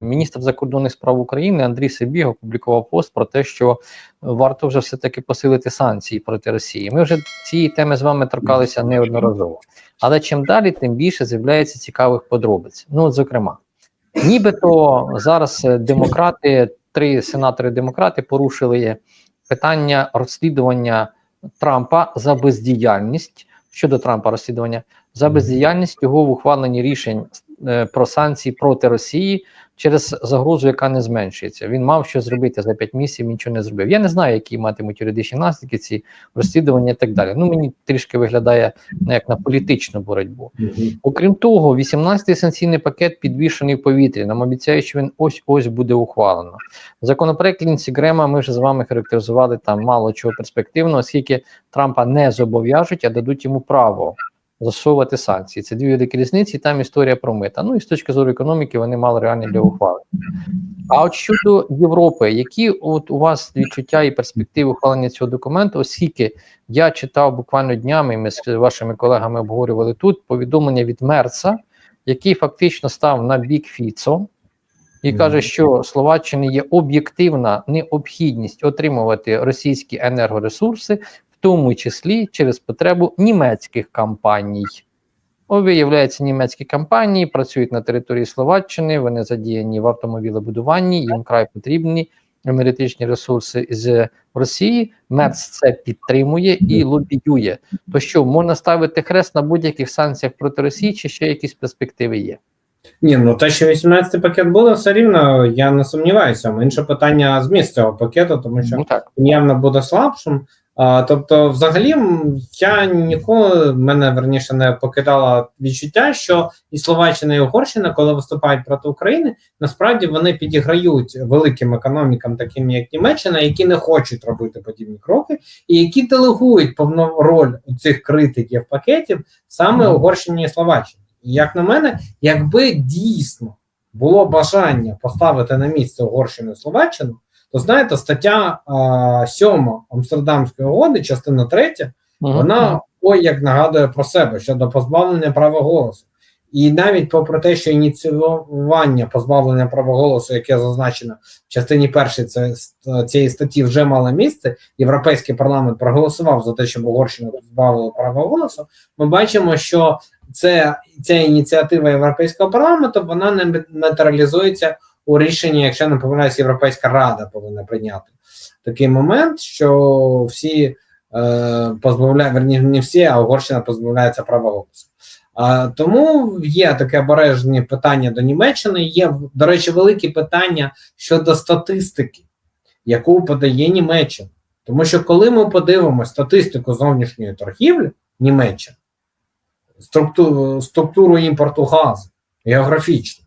Міністр закордонних справ України Андрій Сибіг опублікував пост про те, що варто вже все-таки посилити санкції проти Росії. Ми вже цієї теми з вами торкалися неодноразово. Але чим далі, тим більше з'являється цікавих подробиць. Ну, от, зокрема, нібито зараз е, демократи, три сенатори-демократи порушили питання розслідування Трампа за бездіяльність щодо Трампа розслідування за бездіяльність його в ухваленні рішень про санкції проти Росії через загрозу, яка не зменшується. Він мав що зробити за 5 місяців, нічого не зробив. Я не знаю, які матимуть юридичні наслідки ці розслідування і так далі. Ну мені трішки виглядає ну, як на політичну боротьбу. Окрім того, 18-й санкційний пакет підвішений в повітрі. Нам обіцяють, що він ось ось буде ухвалено. Законопроект Лінсі Грема ми вже з вами характеризували там мало чого перспективного, оскільки Трампа не зобов'яжуть, а дадуть йому право засовувати санкції. Це дві великі різниці, і там історія про мита. Ну і з точки зору економіки вони мали реальні для ухвалення. А от щодо Європи, які от у вас відчуття і перспективи ухвалення цього документу, оскільки я читав буквально днями, ми з вашими колегами обговорювали тут повідомлення від Мерца, який фактично став на бік Фіцо. І каже, що Словаччини є об'єктивна необхідність отримувати російські енергоресурси тому числі через потребу німецьких компаній. О, виявляється, німецькі компанії працюють на території Словаччини, вони задіяні в автомобілебудуванні, їм край потрібні енергетичні ресурси з Росії. Мерц це підтримує і лобіює. То що можна ставити хрест на будь-яких санкціях проти Росії, чи ще якісь перспективи є? Ні, ну те, що 18-й пакет буде, все рівно я не сумніваюся. Інше питання зміст цього пакету, тому що Ну так. він явно буде слабшим. А, тобто, взагалі, я ніколи мене верніше не покидало відчуття, що і Словаччина, і Угорщина, коли виступають проти України, насправді вони підіграють великим економікам, таким як Німеччина, які не хочуть робити подібні кроки, і які делегують повну роль цих критиків пакетів саме. Угорщині і Словаччині. І як на мене, якби дійсно було бажання поставити на місце Угорщину і Словаччину, то знаєте, стаття а, 7 Амстердамської угоди, частина 3, Мгм. вона ой як нагадує про себе щодо позбавлення права голосу. І навіть попри те, що ініціювання позбавлення права голосу, яке зазначено в частині першій це, цієї статті, вже мало місце, Європейський парламент проголосував за те, щоб Угорщина позбавила права голосу. Ми бачимо, що це ця ініціатива Європейського парламенту вона не матеріалізується у рішенні, якщо не помиляюсь, Європейська Рада повинна прийняти такий момент, що всі е, позбавляють, верні, не всі, а Угорщина позбавляється права голосу. А, тому є таке обережні питання до Німеччини. Є, до речі, великі питання щодо статистики, яку подає Німеччина. Тому що коли ми подивимося статистику зовнішньої торгівлі Німеччини, структуру, структуру імпорту газу географічно,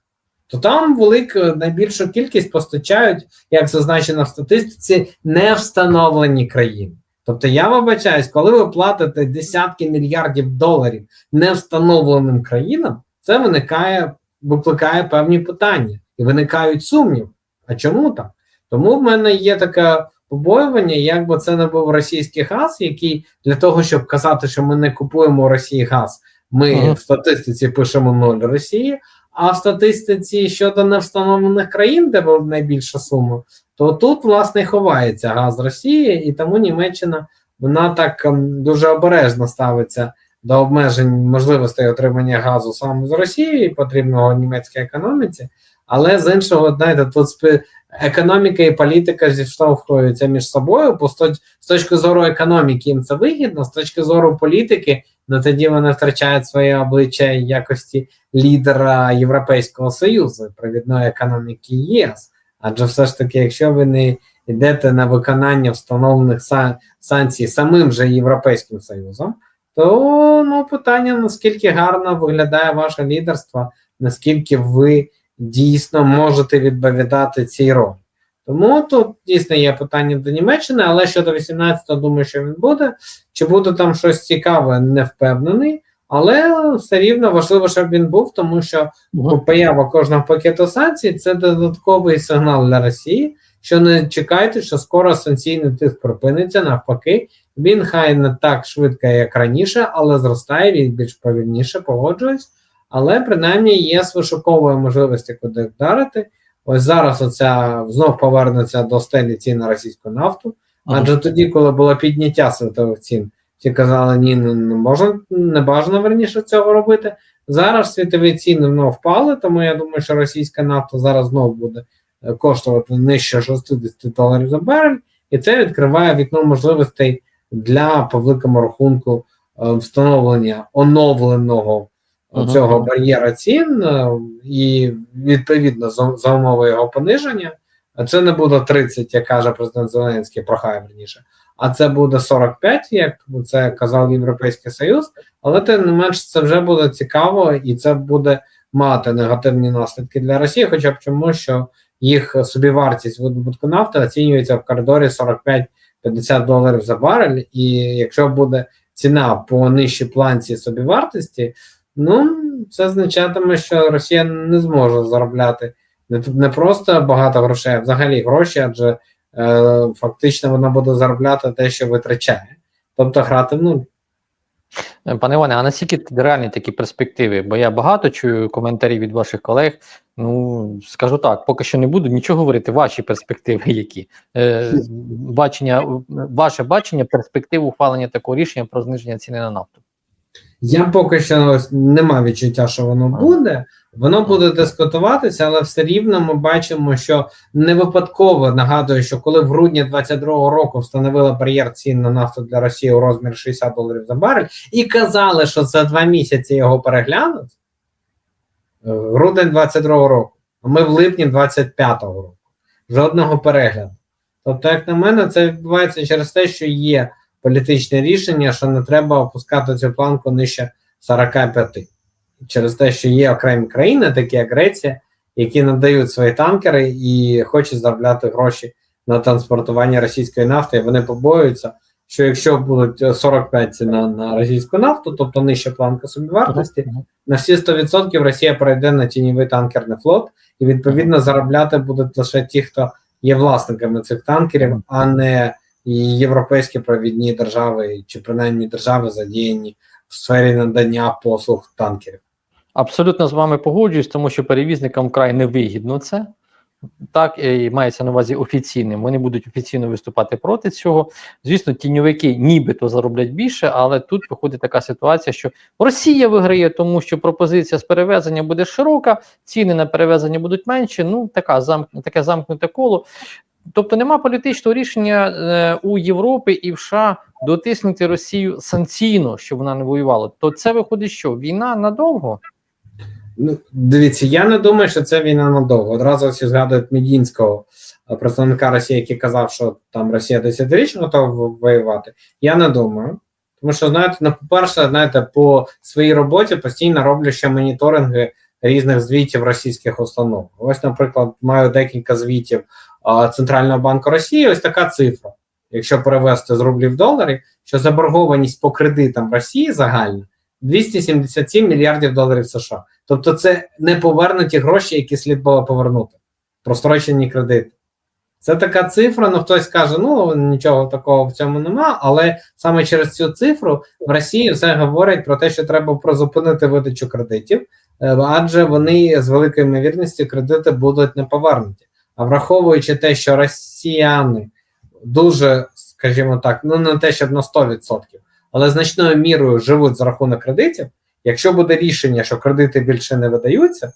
то там велика найбільшу кількість постачають, як зазначено в статистиці, не встановлені країни. Тобто я вибачаюсь, коли ви платите десятки мільярдів доларів невстановленим країнам, це виникає, викликає певні питання і виникають сумніви. А чому так? Тому в мене є таке побоювання, як би це не був російський газ, який для того, щоб казати, що ми не купуємо у Росії газ, ми Ага. в статистиці пишемо нуль Росії. А в статистиці щодо невстановлених країн, де була найбільша сума, то тут власне ховається газ Росії, і тому Німеччина вона так ем, дуже обережно ставиться до обмежень можливостей отримання газу саме з Росії, потрібного німецькій економіці. Але з іншого, знаєте, тут економіка і політика зіштовхуються між собою, бо з точки зору економіки їм це вигідно, з точки зору політики, ну тоді вони втрачають своє обличчя якості лідера Європейського Союзу, провідної економіки ЄС. Адже все ж таки, якщо ви не йдете на виконання встановлених сан- санкцій самим же Європейським Союзом, то ну питання наскільки гарно виглядає ваше лідерство, наскільки ви дійсно можете відповідати цій ролі. Тому тут дійсно є питання до Німеччини, але щодо 18-го, думаю, що він буде. Чи буде там щось цікаве, не впевнений. Але все рівно важливо, щоб він був, тому що поява кожного пакету санкцій це додатковий сигнал для Росії, що не чекайте, що скоро санкційний тиск припиниться. Навпаки, він хай не так швидко, як раніше, але зростає він більш повільніше, погоджуюсь. Але принаймні є вишукової можливості, куди вдарити. Ось зараз оця знов повернеться до стелі цін на російську нафту. Адже тоді, коли було підняття світових цін, всі казали, ні, не, можна, не бажано верніше цього робити. Зараз світові ціни ну, впали, тому я думаю, що російська нафта зараз знову буде е, коштувати нижче 60 доларів за барель, і це відкриває вікно можливостей для по великому рахунку е, встановлення оновленого е, Мгм. цього бар'єра цін, е, і відповідно за, умови його пониження. Це не буде 30, як каже президент Зеленський, прохає верніше, а це буде 45, як це казав Європейський Союз. Але тим не менш, це вже буде цікаво, і це буде мати негативні наслідки для Росії, хоча б тому, що їх собівартість видобутку нафти оцінюється в коридорі 45-50 доларів за барель. І якщо буде ціна по нижчій планці собівартості, ну це означатиме, що Росія не зможе заробляти не, не просто багато грошей, а взагалі гроші, адже е, фактично вона буде заробляти те, що витрачає. Тобто грати в нуль. Пане Іване, а наскільки реальні такі перспективи? Бо я багато чую коментарів від ваших колег. Ну скажу так, поки що не буду нічого говорити. Ваші перспективи, які е, бачення, ваше бачення перспектив ухвалення такого рішення про зниження ціни на нафту. Я поки що ось не маю відчуття, що воно буде. Воно буде дискутуватися, але все рівно ми бачимо, що не випадково нагадую, що коли в грудні 22-го року встановили бар'єр цін на нафту для Росії у розмірі 60 доларів за барель, і казали, що за два місяці його переглянуть. е, Грудень 22-го року, а ми в липні 25-го року. Жодного перегляду. Тобто, як на мене, це відбувається через те, що є політичне рішення, що не треба опускати цю планку нижче 45. Через те, що є окремі країни, такі як Греція, які надають свої танкери і хочуть заробляти гроші на транспортування російської нафти. І вони побоюються, що якщо будуть 45 ціна на російську нафту, тобто нижча планка собівартості, на всі 100% Росія перейде на тіньовий танкерний флот, і відповідно заробляти будуть лише ті, хто є власниками цих танкерів, а не європейські провідні держави, чи принаймні держави задіяні в сфері надання послуг танкерів. Абсолютно з вами погоджуюсь, тому що перевізникам вкрай невигідно це. Так, і мається на увазі офіційним. Вони будуть офіційно виступати проти цього. Звісно, тіньовики нібито зароблять більше, але тут виходить така ситуація, що Росія виграє, тому що пропозиція з перевезення буде широка, ціни на перевезення будуть менші. Ну, така замк... таке замкнуте коло. Тобто нема політичного рішення е, у Європі і в США дотиснути Росію санкційно, щоб вона не воювала. То це виходить, що війна надовго. Ну, дивіться, я не думаю, що це війна надовго. Одразу всі згадують Медінського е, представника Росії, який казав, що там Росія десятирічно готова воювати. Я не думаю. Тому що, знаєте, ну, по-перше, знаєте, по своїй роботі постійно роблю ще моніторинги різних звітів російських установ. Ось, наприклад, маю декілька звітів Центрального банку Росії. Ось така цифра. Якщо перевести з рублів в долари, що заборгованість по кредитам Росії загальна 277 мільярдів доларів США. Тобто, це не повернуті гроші, які слід було повернути. Прострочені кредити. Це така цифра. Ну хтось каже, ну нічого такого в цьому нема, але саме через цю цифру в Росії все говорять про те, що треба призупинити видачу кредитів, е, адже вони з великою ймовірністю кредити будуть не повернуті. А враховуючи те, що росіяни дуже, скажімо так, ну не те, щоб на 100%, але значною мірою живуть за рахунок кредитів. Якщо буде рішення, що кредити більше не видаються,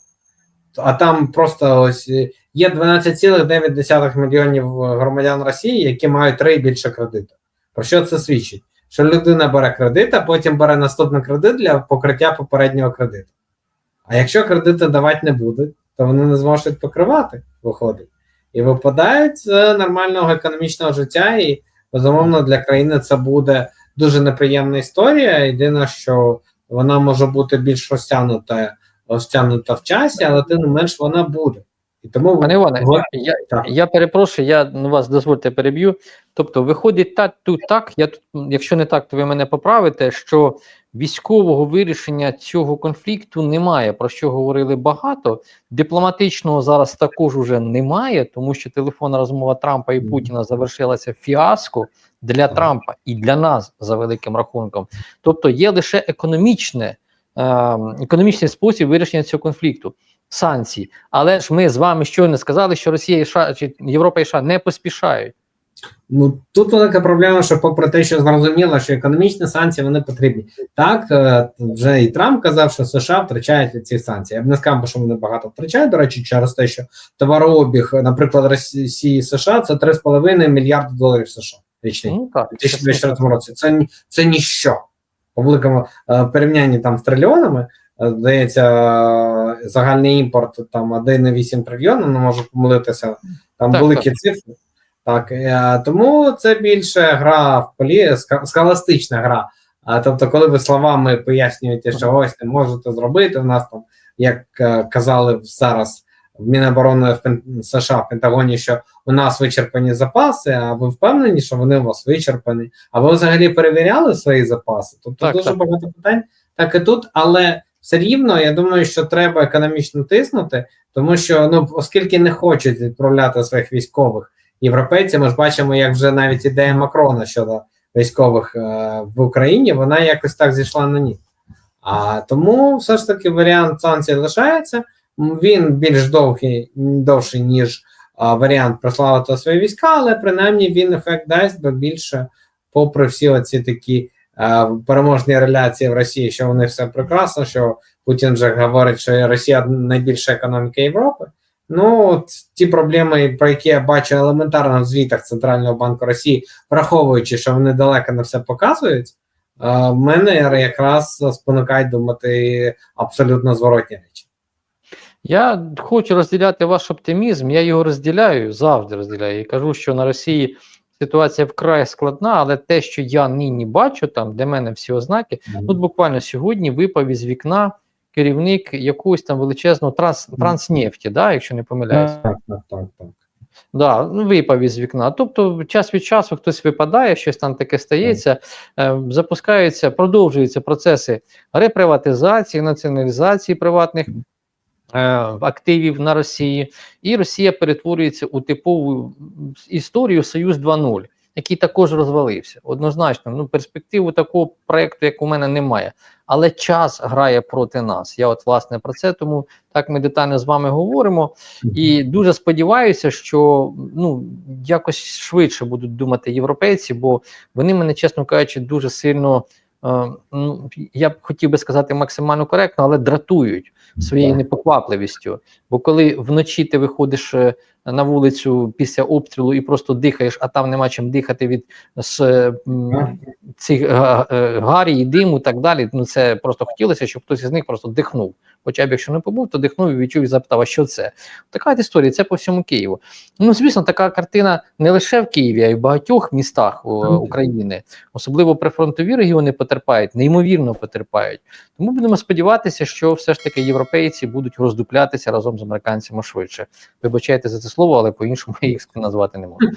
а там просто ось е, є 12,9 мільйонів громадян Росії, які мають три і більше кредиту. Про що це свідчить? Що людина бере кредит, а потім бере наступний кредит для покриття попереднього кредиту. А якщо кредити давати не будуть, то вони не зможуть покривати, виходить. І випадають з нормального економічного життя, і безумовно для країни це буде дуже неприємна історія. Єдине, що вона може бути більш розтягнута, розтягнута в часі, але тим не менш вона буде. І тому Пане Іване, я, Так. я перепрошую, я ну, вас дозвольте переб'ю. Тобто, виходить так, тут так. Я тут, якщо не так, то ви мене поправите, що військового вирішення цього конфлікту немає. Про що говорили багато. Дипломатичного зараз також уже немає, тому що телефонна розмова Трампа і Путіна завершилася фіаско для Трампа і для нас за великим рахунком. Тобто є лише економічне, е, економічний спосіб вирішення цього конфлікту. Санкцій. Але ж ми з вами щойно сказали, що Росія і США, чи Європа і США не поспішають. Ну тут велика проблема, що попри те, що зрозуміло, що економічні санкції вони потрібні. Так е, вже і Трамп казав, що США втрачають від цих санкцій. Я б не сказав, що вони багато втрачають. До речі, через те, що товарообіг, наприклад, Росії і США це 3,5 мільярди доларів США річний. Ну так, 2024 році. Це це ніщо. По великому е, порівнянні там з трильйонами. е, Здається, е, загальний імпорт там 1,8 трильйона, не можу помилитися. Там Так, великі цифри. Так, тому це більше гра в полі, ска- схоластична гра. А тобто, коли ви словами пояснюєте, що ось не можете зробити, у нас там, як казали зараз Міноборони в США в Пентагоні, що у нас вичерпані запаси, а ви впевнені, що вони у вас вичерпані? А ви взагалі перевіряли свої запаси? Тобто Так, дуже так. багато питань, так і тут, але все рівно я думаю, що треба економічно тиснути, тому що ну оскільки не хочуть відправляти своїх військових європейців, ми ж бачимо, як вже навіть ідея Макрона щодо військових е, в Україні, вона якось так зійшла на ні. А тому все ж таки варіант санкцій лишається. Він більш довгий, довший, ніж а, варіант прославити свої війська, але принаймні він ефект дасть, бо більше, попри всі оці такі е, переможні реляції в Росії, що вони все прекрасно, що Путін вже говорить, що Росія найбільша економіка Європи. Ну, от ті проблеми, про які я бачу елементарно в звітах Центрального банку Росії, враховуючи, що вони далеко не все показують, мене якраз спонукають думати абсолютно зворотні речі. Я хочу розділяти ваш оптимізм. Я його розділяю завжди розділяю. І кажу, що на Росії ситуація вкрай складна, але те, що я нині бачу, там де мене всі ознаки, Тут буквально сьогодні випав із вікна керівник якогось там величезного транс, транснефті, да, якщо не помиляюсь. Так, так, так, так. Да, ну, випав із вікна. Тобто, час від часу хтось випадає, щось там таке стається, е, запускаються, продовжуються процеси реприватизації, націоналізації приватних активів на Росії, і Росія перетворюється у типову історію Союз 2.0, який також розвалився. Однозначно, ну перспективу такого проекту, як у мене, немає. Але час грає проти нас. Я от власне про це, тому так ми детально з вами говоримо. І дуже сподіваюся, що ну якось швидше будуть думати європейці, бо вони мене, чесно кажучи, дуже сильно. Е, я б хотів би сказати максимально коректно, але дратують своєю непоквапливістю. Бо коли вночі ти виходиш е, на вулицю після обстрілу і просто дихаєш, а там нема чим дихати від з, е, м, цих е, е, гарі і диму, і так далі. Ну це просто хотілося, щоб хтось із них просто дихнув. Хоча б якщо не побув, то дихнув і відчув і запитав, а що це? Така історія, це по всьому Києву. Ну, звісно, така картина не лише в Києві, а й в багатьох містах о, України, особливо прифронтові регіони потерпають, неймовірно потерпають. Тому будемо сподіватися, що все ж таки європейці будуть роздуплятися разом з американцями швидше. Вибачайте за це слово, але по-іншому я їх назвати не можу.